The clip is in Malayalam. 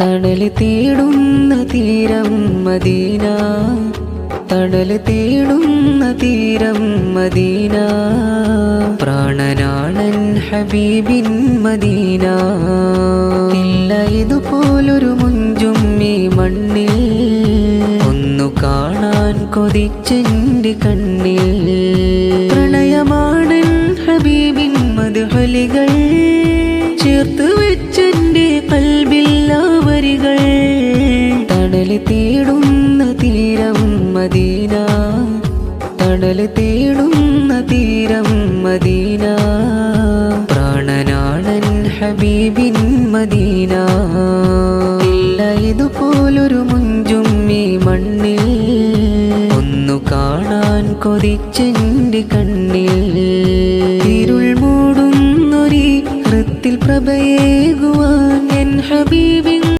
തണൽ തേടുന്ന തീരം മദീന. തണൽ തേടുന്ന തീരം മദീന. പ്രാണനാണൻ ഹബീബിൻ മദീന. ഇല്ല ഇതുപോലൊരു മുഞ്ചും ഈ മണ്ണിൽ. ഒന്നു കാണാൻ കൊതിച്ചെന്റെ കണ്ണിൽ. പ്രണയമാണൻ ഹബീബിൻ മധുഹലികൾ. ചേർത്ത് തേടുന്ന തീരം മദീന. തണൽ തേടുന്ന തീരം മദീന. പ്രാണനാടൻ ഹബീബിൻ മദീന. ഇല്ല ഇതുപോലൊരു മുഞ്ചും ഈ മണ്ണിൽ. ഒന്നു കാണാൻ കൊതിച്ചെന്റെ കണ്ണിൽ. ഇരുൾ മൂടുന്നൊരി ഹൃത്തിൽ പ്രഭയേകുവാൻ